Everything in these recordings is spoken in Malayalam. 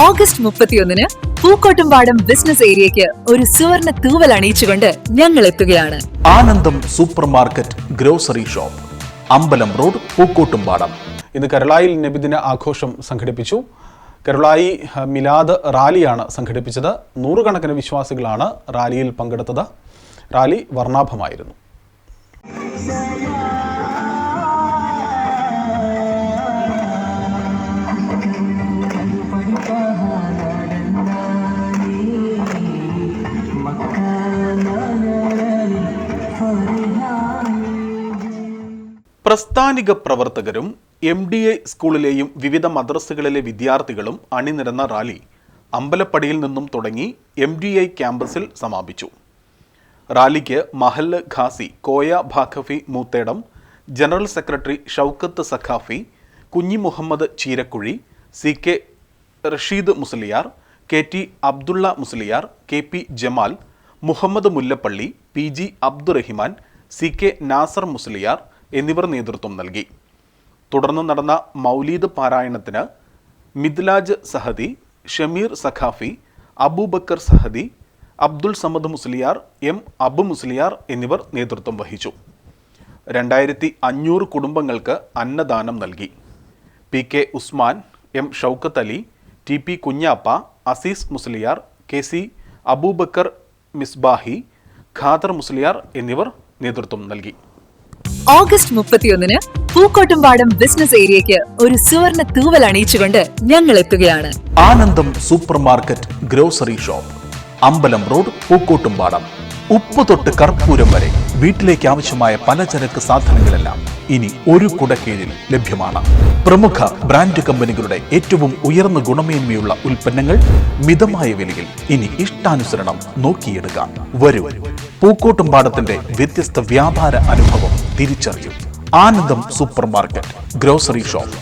ഓഗസ്റ്റ് മുപ്പത്തിയൊന്നിന് പൂക്കോട്ടുംപാടം ബിസിനസ് ഏരിയയ്ക്ക് ഒരു സുവർണ തൂവൽ അണിയിച്ചുകൊണ്ട് ഞങ്ങൾ എത്തുകയാണ് Anandam super market grocery shop Ambalam road Pookkottumpadam. ഇന്ന് കരളായിൽ നബിദിന ആഘോഷം സംഘടിപ്പിച്ചു. കേരളായി മിലാദ് റാലിയാണ് സംഘടിപ്പിച്ചത്. നൂറുകണക്കിന് വിശ്വാസികളാണ് റാലിയിൽ പങ്കെടുത്തത്. റാലി വർണാഭമായിരുന്നു. പ്രസ്ഥാനിക പ്രവർത്തകരും എം ഡി എ സ്കൂളിലെയും വിവിധ മദ്രസകളിലെ വിദ്യാർത്ഥികളും അണിനിരന്ന റാലി അമ്പലപ്പടിയിൽ നിന്നും തുടങ്ങി എം ഡി ഐ ക്യാമ്പസിൽ സമാപിച്ചു. റാലിക്ക് മഹല്ല് ഖാസി Koya ഭാഖഫി Moothedam general secretary Shoukath Saqafi Kunhi Muhammad Cheerakuzhi C K Rasheed Musliyar K T Abdulla Musliyar K P Jamal Muhammad Mullappally P G Abdurahiman C K Nasar Musliyar എന്നിവർ നേതൃത്വം നൽകി. തുടർന്ന് നടന്ന മൗലീദ് പാരായണത്തിന് മിദ്ലാജ് സഹദി ഷമീർ സഖാഫി അബൂബക്കർ സഹദി അബ്ദുൾ സമദ് മുസ്ലിയാർ എം അബു മുസ്ലിയാർ എന്നിവർ നേതൃത്വം വഹിച്ചു. രണ്ടായിരത്തി അഞ്ഞൂറ് കുടുംബങ്ങൾക്ക് അന്നദാനം നൽകി. P K Usman M Shoukath Ali T P Kunhappa Azeez Musliyar K C Abubakar Misbahi Khader Musliyar എന്നിവർ നേതൃത്വം നൽകി. ഓഗസ്റ്റ് മുപ്പത്തിയൊന്നിന് പൂക്കോട്ടുംപാടം ബിസിനസ് ഏരിയയ്ക്ക് ഒരു സുവർണ തൂവൽ അണിയിച്ചുകൊണ്ട് ഞങ്ങൾ എത്തുകയാണ് Anandam super market grocery shop Ambalam road Pookkottumpadam. ഉപ്പ് തൊട്ട് കർപ്പൂരം വരെ വീട്ടിലേക്ക് ആവശ്യമായ പലചരക്ക് സാധനങ്ങളെല്ലാം ഇനി ഒരു കുടക്കീഴിൽ ലഭ്യമാണ്. പ്രമുഖ ബ്രാൻഡ് കമ്പനികളുടെ ഏറ്റവും ഉയർന്ന ഗുണമേന്മയുള്ള ഉൽപ്പന്നങ്ങൾ മിതമായ വിലയിൽ ഇനി ഇഷ്ടാനുസരണം നോക്കിയെടുക്കാം. വരൂ. പൂക്കോട്ടുംപാടത്തിന്റെ വ്യത്യസ്ത വ്യാപാര അനുഭവം തിരിച്ചറിയും. Anandam super market grocery shop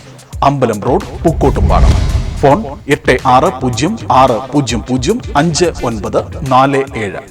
Ambalam road Pookkottumpadam. Phone എട്ട് ആറ് പൂജ്യം ആറ് പൂജ്യം പൂജ്യം അഞ്ച് ഒൻപത് നാല് ഏഴ്.